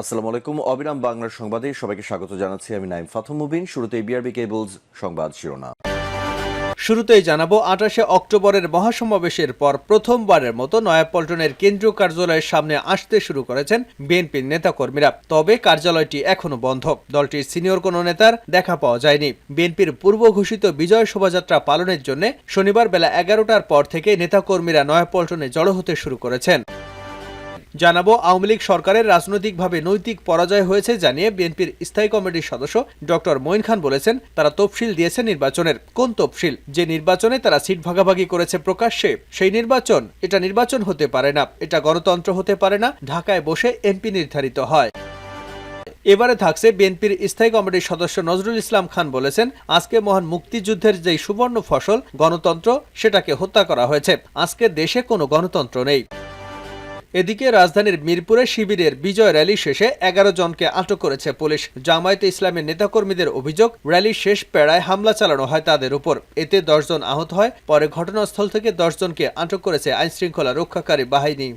আসসালামু আলাইকুম, অবিরাম বাংলার সংবাদে সবাইকে স্বাগত জানাচ্ছি আমি নাইম ফাথম মুবিন। শুরুতে বিআরবি কেবলস সংবাদ শিরোনাম। শুরুতেই জানাব, আঠাশে অক্টোবরের মহাসমাবেশের পর প্রথমবারের মতো নয়াপল্টনের কেন্দ্রীয় কার্যালয়ের সামনে আসতে শুরু করেছেন বিএনপির নেতাকর্মীরা। তবে কার্যালয়টি এখনও বন্ধ। দলটির সিনিয়র কোনো নেতার দেখা পাওয়া যায়নি। বিএনপির পূর্ব ঘোষিত বিজয় শোভাযাত্রা পালনের জন্য শনিবার বেলা এগারোটার পর থেকে নেতাকর্মীরা নয়াপল্টনে জড়ো হতে শুরু করেছেন। জানাব, আওয়ামী লীগ সরকারের রাজনৈতিকভাবে নৈতিক পরাজয় হয়েছে জানিয়ে বিএনপির স্থায়ী কমিটির সদস্য ডক্টর মঈন খান বলেছেন, তারা তফসিল দিয়েছে নির্বাচনের। কোন তফসিল? যে নির্বাচনে তারা সিট ভাগাভাগি করেছে প্রকাশ্যে, সেই নির্বাচন, এটা নির্বাচন হতে পারে না, এটা গণতন্ত্র হতে পারে না, ঢাকায় বসে এমপি নির্ধারিত হয়। এবারে থাকছে বিএনপির স্থায়ী কমিটির সদস্য নজরুল ইসলাম খান বলেছেন, আজকে মহান মুক্তিযুদ্ধের যেই সুবর্ণ ফসল, গণতন্ত্র, সেটাকে হত্যা করা হয়েছে। আজকে দেশে কোনো গণতন্ত্র নেই। এদিকে রাজধানীর মিরপুরে শিবিরের বিজয় র্যালি শেষে এগারো জনকে আটক করেছে পুলিশ। জামায়াতে ইসলামের নেতাকর্মীদের অভিযোগ, র্যালি শেষ পেড়ায় হামলা চালানো হয় তাদের উপর। এতে দশজন আহত হয়, পরে ঘটনাস্থল থেকে দশজনকে আটক করেছে আইনশৃঙ্খলা রক্ষাকারী বাহিনী।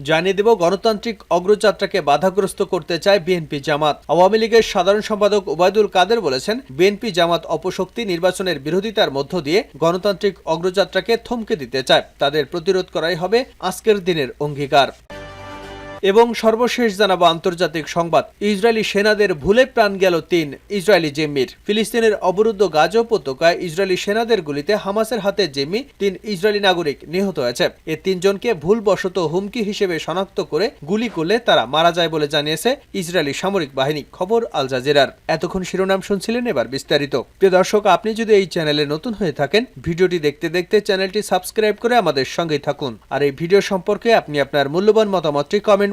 জানিয়ে দেব, গণতান্ত্রিক অগ্রযাত্রাকে বাধাগ্রস্ত করতে চায় বিএনপি জামাত। আওয়ামী লীগের সাধারণ সম্পাদক ওবায়দুল কাদের বলেছেন, বিএনপি জামাত অপশক্তি নির্বাচনের বিরোধিতার মধ্য দিয়ে গণতান্ত্রিক অগ্রযাত্রাকে থমকে দিতে চায়। তাদের প্রতিরোধ করাই হবে আজকের দিনের অঙ্গীকার। এবং সর্বশেষ জানাব আন্তর্জাতিক সংবাদ। ইসরায়েলি সেনাদের ভুলে প্রাণ গেল তিন ইসরায়েলি জেম্মির ফিলিস্তিনের অবরুদ্ধ গাজা উপত্যকায় ইসরায়েলি সেনাদের গুলিতে হামাসের হাতে জেম্মি তিন ইসরায়েলি নাগরিক নিহত হয়েছে। এ তিনজনকে ভুলবশত হুমকি হিসেবে শনাক্ত করে গুলি করলে তারা মারা যায় বলে জানিয়েছে ইসরায়েলি সামরিক বাহিনী, খবর আল জাজিরার। এতক্ষণ শিরোনাম শুনছিলেন এবার বিস্তারিত। প্রিয় দর্শক, আপনি যদি এই চ্যানেলে নতুন হয়ে থাকেন, ভিডিওটি দেখতে দেখতে চ্যানেলটি সাবস্ক্রাইব করে আমাদের সঙ্গেই থাকুন। আর এই ভিডিও সম্পর্কে আপনি আপনার মূল্যবান মতামতটি কমেন্ট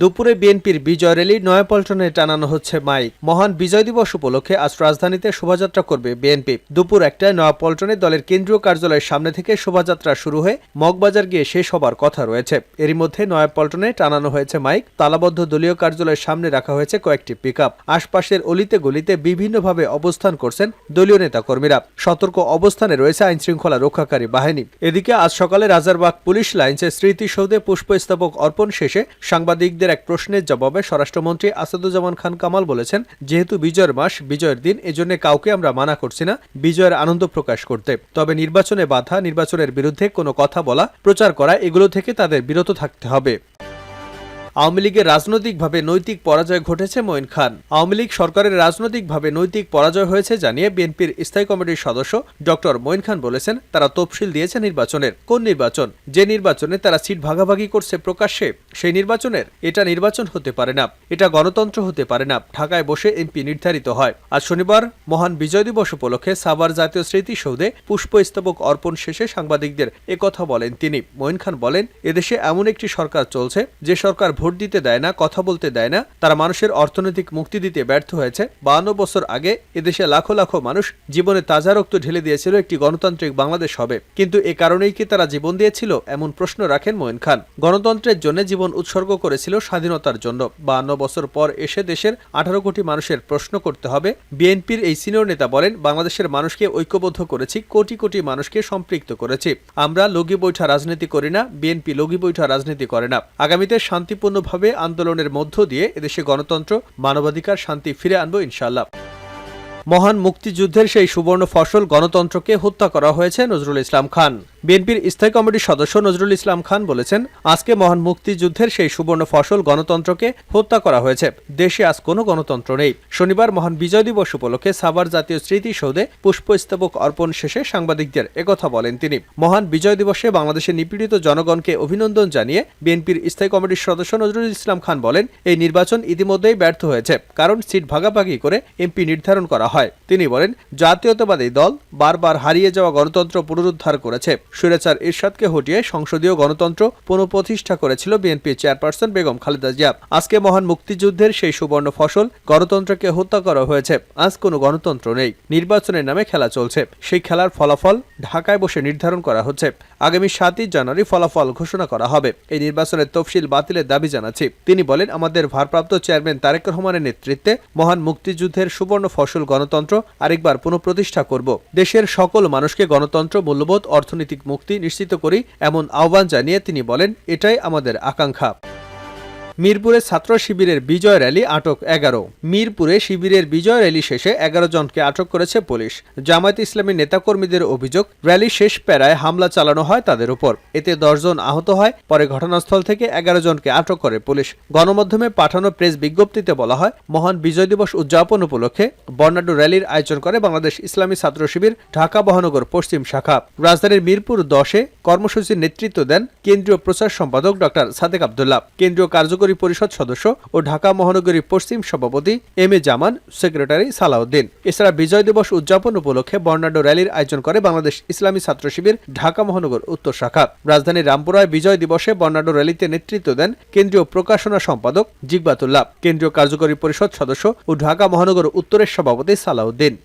দুপুরে বিএনপির বিজয় র্যালি নয়াপল্টনে টানানো হচ্ছে মাইক। মহান বিজয় দিবস উপলক্ষে আজ রাজধানীতে শোভাযাত্রা করবে বিএনপি। দুপুর একটায় নয়াপল্টনে দলের কেন্দ্রীয় কার্যালয়ের সামনে থেকে শোভাযাত্রা শুরু হয়ে মগবাজার গিয়ে শেষ হবার কথা রয়েছে। এরই মধ্যে নয়াপল্টনে টানানো হয়েছে মাইক। তালাবদ্ধ দলীয় কার্যালয়ের সামনে রাখা হয়েছে কয়েকটি পিক আশপাশের অলিতে গলিতে বিভিন্নভাবে অবস্থান করছেন দলীয় নেতাকর্মীরা। সতর্ক অবস্থানে রয়েছে আইনশৃঙ্খলা রক্ষাকারী বাহিনী। এদিকে আজ সকালে রাজারবাগ পুলিশ লাইন্সের স্মৃতিসৌধে পুষ্পস্তবক অর্পণ শেষে সাংবাদিকদের এক প্রশ্নের জবাবে স্বরাষ্ট্রমন্ত্রী আসাদুজ্জামান খান কামাল বলেছেন, যেহেতু বিজয়ের মাস, বিজয়ের দিন, এজন্য কাউকে আমরা মানা করছি না, বিজয়ের আনন্দ প্রকাশ করতে। তবে নির্বাচনে বাধা, নির্বাচনের বিরুদ্ধে কোনো কথা বলা, প্রচার করা, এগুলো থেকে তাদের বিরত থাকতে হবে। আওয়ামী লীগের রাজনৈতিকভাবে নৈতিক পরাজয় ঘটেছে মঈন খান। আওয়ামী লীগ সরকারের রাজনৈতিকভাবে নৈতিক পরাজয় হয়েছে জানিয়ে বিএনপির স্থায়ী কমিটির সদস্য ডক্টর মঈন খান বলেছেন, তারা তফসিল দিয়েছে নির্বাচনের। কোন নির্বাচন? যে নির্বাচনে তারা সিট ভাগাভাগি করছে প্রকাশ্যে, সেই নির্বাচনের। এটা নির্বাচন হতে পারে না, এটা গণতন্ত্র হতে পারে না, ঢাকায় বসে এমপি নির্ধারিত হয়। আজ শনিবার, মহান বিজয় দিবস উপলক্ষে সাভার জাতীয় স্মৃতিসৌধে পুষ্পস্তবক অর্পণ শেষে সাংবাদিকদের একথা বলেন তিনি। মঈন খান বলেন, এদেশে এমন একটি সরকার চলছে, যে সরকার ভোট দিতে দেয় না, কথা বলতে দেয় না, তারা মানুষের অর্থনৈতিক মুক্তি দিতে ব্যর্থ হয়েছে। বাহান্ন বছর আগে এদেশে লাখো লাখো মানুষ জীবনে তাজা রক্ত ঢেলে দিয়েছিল একটি গণতান্ত্রিক বাংলাদেশ হবে। কিন্তু এ কারণেই কি তারা জীবন দিয়েছিল? এমন প্রশ্ন রাখেন মঈন খান। গণতন্ত্রের জন্য জীবন উৎসর্গ করেছিল স্বাধীনতার জন্য। বাহান্ন বছর পর এসে দেশের আঠারো কোটি মানুষের প্রশ্ন করতে হবে। বিএনপির এই সিনিয়র নেতা বলেন, বাংলাদেশের মানুষকে ঐক্যবদ্ধ করেছি, কোটি কোটি মানুষকে সম্পৃক্ত করেছি। আমরা লগি বৈঠা রাজনীতি করি না, বিএনপি লগি বৈঠা রাজনীতি করে না। আগামীতে শান্তিপূর্ণভাবে আন্দোলনের মধ্য দিয়ে এদেশে গণতন্ত্র, মানবাধিকার, শান্তি ফিরে আনব ইনশাল্লাহ মহান মুক্তিযুদ্ধের সেই সুবর্ণ ফসল গণতন্ত্রকে হত্যা করা হয়েছে নজরুল ইসলাম খান। বিএনপির স্থায়ী কমিটির সদস্য নজরুল ইসলাম খান বলেছেন, আজকে মহান মুক্তিযুদ্ধের সেই সুবর্ণ ফসল গণতন্ত্রকে হত্যা করা হয়েছে। দেশে আজ কোনো গণতন্ত্র নেই। শনিবার মহান বিজয় দিবস উপলক্ষে সাভার জাতীয় স্মৃতিসৌধে পুষ্পস্তবক অর্পণ শেষে সাংবাদিকদের একথা বলেন তিনি। মহান বিজয় দিবসে বাংলাদেশের নিপীড়িত জনগণকে অভিনন্দন জানিয়ে বিএনপির স্থায়ী কমিটির সদস্য নজরুল ইসলাম খান বলেন, এই নির্বাচন ইতিমধ্যেই ব্যর্থ হয়েছে, কারণ সিট ভাগাভাগি করে এমপি নির্ধারণ করা হয়। তিনি বলেন, জাতীয়তাবাদী দল বারবার হারিয়ে যাওয়া গণতন্ত্র পুনরুদ্ধার করেছে। সুরেচার ইরশাদকে হটিয়ে সংসদীয় গণতন্ত্র পুনঃপ্রতিষ্ঠা করেছিল বিএনপি চেয়ারপারসন বেগম খালেদা জিয়া। আজকে মহান মুক্তিযুদ্ধের সেই সুবর্ণ ফসল গণতন্ত্রকে হত্যা করা হয়েছে। আজ কোনো গণতন্ত্র নেই। নির্বাচনের নামে খেলা চলছে। সেই খেলার ফলাফল ঢাকায় বসে নির্ধারণ করা হচ্ছে। আগামী সাতই জানুয়ারি ফলাফল ঘোষণা করা হবে। এই নির্বাচনের তফসিল বাতিলের দাবি জানাচ্ছি। তিনি বলেন, আমাদের ভারপ্রাপ্ত চেয়ারম্যান তারেক রহমানের নেতৃত্বে মহান মুক্তিযুদ্ধের সুবর্ণ ফসল গণতন্ত্র আরেকবার পুনঃপ্রতিষ্ঠা করব। দেশের সকল মানুষকে গণতন্ত্র, মূল্যবোধ, অর্থনৈতিক মুক্তি নিশ্চিত করি এমন আহ্বান জানিয়ে তিনি বলেন এটাই আমাদের আকাঙ্ক্ষা। মিরপুরে ছাত্র শিবিরের বিজয় র্যালি আটক এগারো। মিরপুরে শিবিরের বিজয় র্যালি শেষে এগারো জনকে আটক করেছে পুলিশ। জামায়াত ইসলামী নেতাকর্মীদের অভিযোগ, র্যালি শেষ প্যারায় হামলা চালানো হয় তাদের উপর। এতে দশজন আহত হয়, পরে ঘটনাস্থল থেকে এগারো জনকে আটক করে পুলিশ। গণমাধ্যমে পাঠানো প্রেস বিজ্ঞপ্তিতে বলা হয়, মহান বিজয় দিবস উদযাপন উপলক্ষে বর্ণাঢ্য র্যালির আয়োজন করে বাংলাদেশ ইসলামী ছাত্র শিবির, ঢাকা মহানগর পশ্চিম শাখা। রাজধানীর মিরপুর দশে কর্মসূচির নেতৃত্ব দেন কেন্দ্রীয় প্রচার সম্পাদক ডক্টর সাদেক আবদুল্লাহ। কেন্দ্রীয় কার্যকরী পরিষদ সদস্য ও ঢাকা মহানগরী পশ্চিম সভাপতি M A Zaman, secretary Salauddin. এছাড়া বিজয় দিবস উদযাপন উপলক্ষে বর্ণাঢ্য র্যালির আয়োজন করে বাংলাদেশ ইসলামী ছাত্র শিবির ঢাকা মহানগর উত্তর শাখা। রাজধানীর রামপুরায় বিজয় দিবসে বর্ণাঢ্য র্যালিতে নেতৃত্ব দেন কেন্দ্রীয় প্রকাশনা সম্পাদক জিগবাতুল্লাহ। কেন্দ্রীয় কার্যকরী পরিষদ সদস্য ও ঢাকা মহানগর উত্তরের সভাপতি সালাউদ্দিন।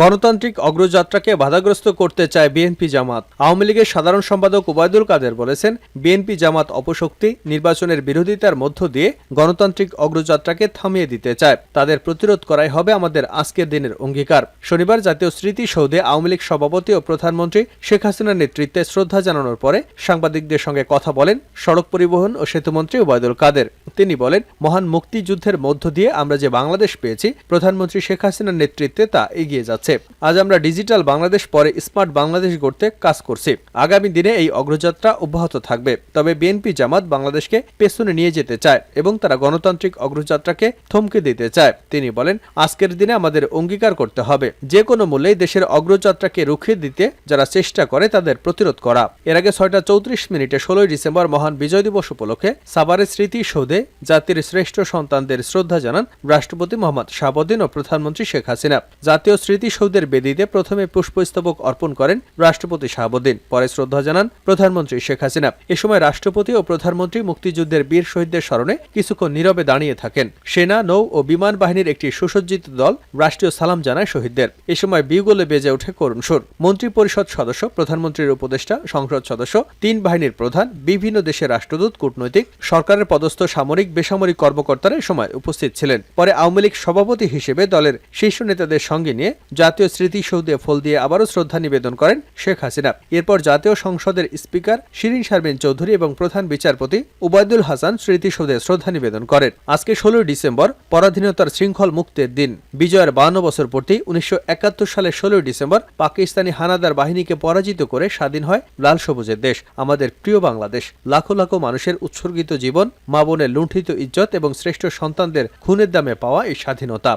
গণতান্ত্রিক অগ্রযাত্রাকে বাধাগ্রস্ত করতে চায় বিএনপি জামাত। আওয়ামী লীগের সাধারণ সম্পাদক ওবায়দুল কাদের বলেছেন, বিএনপি জামাত অপশক্তি নির্বাচনের বিরোধিতার মধ্য দিয়ে গণতান্ত্রিক অগ্রযাত্রাকে থামিয়ে দিতে চায়। তাদের প্রতিরোধ করাই হবে আমাদের আজকের দিনের অঙ্গীকার। শনিবার জাতীয় স্মৃতিসৌধে আওয়ামী লীগ সভাপতি ও প্রধানমন্ত্রী শেখ হাসিনার নেতৃত্বে শ্রদ্ধা জানানোর পরে সাংবাদিকদের সঙ্গে কথা বলেন সড়ক পরিবহন ও সেতুমন্ত্রী ওবায়দুল কাদের। তিনি বলেন, মহান মুক্তিযুদ্ধের মধ্য দিয়ে আমরা যে বাংলাদেশ পেয়েছি, প্রধানমন্ত্রী শেখ হাসিনার নেতৃত্বে তা এগিয়ে যাচ্ছে। আজ আমরা ডিজিটাল বাংলাদেশ পরে স্মার্ট বাংলাদেশ গড়তে কাজ করছি। আগামী দিনে এই অগ্রযাত্রা অব্যাহত থাকবে। তবে বিএনপি জামাত বাংলাদেশকে পেছনে নিয়ে যেতে চায় এবং তারা গণতান্ত্রিক অগ্রযাত্রাকে থমকে দিতে চায়। তিনি বলেন, আজকের দিনে আমাদের অঙ্গীকার করতে হবে। যে কোনো মূল্যেই দেশের অগ্রযাত্রাকে রুখে দিতে যারা চেষ্টা করে তাদের প্রতিরোধ করা। এর আগে ছয়টা চৌত্রিশ মিনিটে ষোলোই ডিসেম্বর মহান বিজয় দিবস উপলক্ষে সাভারের স্মৃতিসৌধে জাতির শ্রেষ্ঠ সন্তানদের শ্রদ্ধা জানান রাষ্ট্রপতি মোহাম্মদ শাহাবুদ্দিন ও প্রধানমন্ত্রী শেখ হাসিনা। জাতীয় স্মৃতিসৌধের বেদিতে প্রথমে পুষ্পস্তবক অর্পণ করেন রাষ্ট্রপতি শাহাবুদ্দিন, পরে শ্রদ্ধা জানান প্রধানমন্ত্রী শেখ হাসিনা। এ সময় রাষ্ট্রপতি ও প্রধানমন্ত্রী মুক্তিযুদ্ধের বীর শহীদদের স্মরণে কিছুক্ষণ নীরবে দাঁড়িয়ে থাকেন। সেনা, নৌ ও বিমান বাহিনীর একটি সুসজ্জিত দল রাষ্ট্রীয় সালাম জানায় শহীদদের। এ সময় বিউগলে বেজে ওঠে করুণ সুর। মন্ত্রী পরিষদ সদস্য, প্রধানমন্ত্রীর উপদেষ্টা, সংসদ সদস্য, তিন বাহিনীর প্রধান, বিভিন্ন দেশের রাষ্ট্রদূত, কূটনৈতিক, সরকারের পদস্থ, সামরিক, বেসামরিক কর্মকর্তারা এ সময় উপস্থিত ছিলেন। পরে আওয়ামী লীগ সভাপতি হিসেবে দলের শীর্ষ নেতাদের সঙ্গে নিয়ে জাতীয় স্মৃতিসৌধে ফুল দিয়ে আবারও শ্রদ্ধা নিবেদন করেন শেখ হাসিনা। এরপর জাতীয় সংসদের স্পিকার শিরিন শারমিন চৌধুরী এবং প্রধান বিচারপতি উবায়দুল হাসান স্মৃতিসৌধে শ্রদ্ধা নিবেদন করেন। আজকে ষোলোই ডিসেম্বর, পরাধীনতার শৃঙ্খল মুক্তের দিন। বিজয়ের বান্ন বছর পূর্তি উনিশশো একাত্তর সালের ষোলোই ডিসেম্বর পাকিস্তানি হানাদার বাহিনীকে পরাজিত করে স্বাধীন হয় লাল সবুজের দেশ, আমাদের প্রিয় বাংলাদেশ। লাখো লাখো মানুষের উৎসর্গিত জীবন, মা বোনের লুণ্ঠিত ইজ্জত এবং শ্রেষ্ঠ সন্তানদের খুনের দামে পাওয়া এই স্বাধীনতা।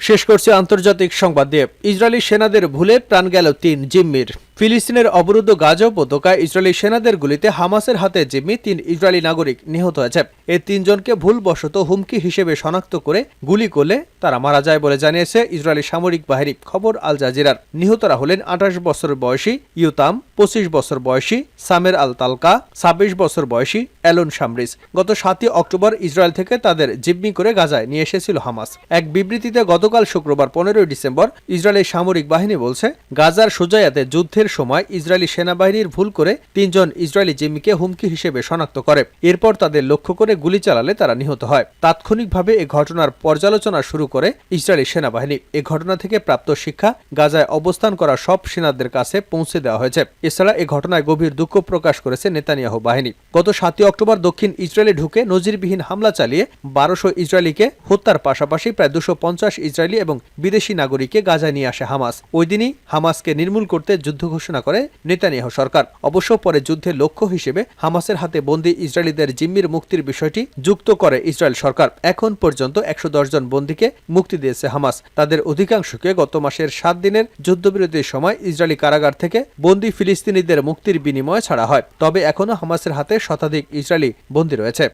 শেষ করছে আন্তর্জাতিক সংবাদ দিয়ে। ইসরায়েলি সেনাদের ভুলে প্রাণ গেল তিন জিম্মির। ফিলিস্তিনের অবরুদ্ধ গাজা উপত্যকায় ইসরায়েলি সেনাদের গুলিতে হামাসের হাতে জিম্মি তিন ইসরায়েলি নাগরিক নিহত হয়েছে। এই তিনজনকে ভুলবশত হুমকি হিসেবে শনাক্ত করে গুলি করলে তারা মারা যায় বলে জানিয়েছে ইসরায়েলি সামরিক বাহিনী। খবর আল জাজিরার। নিহতরা হলেন আঠাশ বছর বয়সী ইউতাম, পঁচিশ বছর বয়সী সামের আল তালকা, ছাব্বিশ বছর বয়সী অ্যালন সামরিস গত সাতই অক্টোবর ইসরায়েল থেকে তাদের জিম্মি করে গাজায় নিয়ে এসেছিল হামাস। এক বিবৃতিতে গতকাল শুক্রবার পনেরোই ডিসেম্বর ইসরায়েলের সামরিক বাহিনী বলছে, গাজার সোজায়াতে যুদ্ধের সময় ইসরায়েলি সেনাবাহিনীর ভুল করে তিনজন ইসরায়েলি জিম্মিকে হুমকি হিসেবে শনাক্ত করে। এরপর তাদের লক্ষ্য করে গুলি চালালে তারা নিহত হয়। তাৎক্ষণিকভাবে এ ঘটনার পর্যালোচনা শুরু করে ইসরায়েলি সেনাবাহিনী। এ ঘটনা থেকে প্রাপ্ত শিক্ষা, গাজায় অবস্থান করা সব সেনাদের কাছে পৌঁছে দেওয়া হয়েছে। এছাড়া এ ঘটনায় গভীর দুঃখ প্রকাশ করেছে নেতানিয়াহু বাহিনী। গত সাতই অক্টোবর দক্ষিণ ইসরায়েলে ঢুকে নজিরবিহীন হামলা চালিয়ে বারোশো ইসরায়েলিকে হত্যার পাশাপাশি প্রায় দুশো পঞ্চাশ ইসরায়েলি এবং বিদেশি নাগরিককে গাজায় নিয়ে আসে হামাস। ওই দিনই হামাসকে নির্মূল করতে যুদ্ধ ঘোষণা করে নেতানিয়াহু সরকার। অবশ্য পরে যুদ্ধের লক্ষ্য হিসেবে হামাসের হাতে বন্দী ইসরায়েলিদের জিম্মির মুক্তির বিষয়টি যুক্ত করে ইসরায়েল সরকার। এখন পর্যন্ত একশো জন বন্দীকে মুক্তি দিয়েছে হামাস। তাদের অধিকাংশকে গত মাসের সাত দিনের যুদ্ধবিরতির সময় ইসরায়েলি কারাগার থেকে বন্দী ফিলিস্তিনিদের মুক্তির বিনিময়ে ছাড়া হয়। তবে এখনও হামাসের হাতে শতাধিক ইসরায়েলি বন্দী রয়েছে।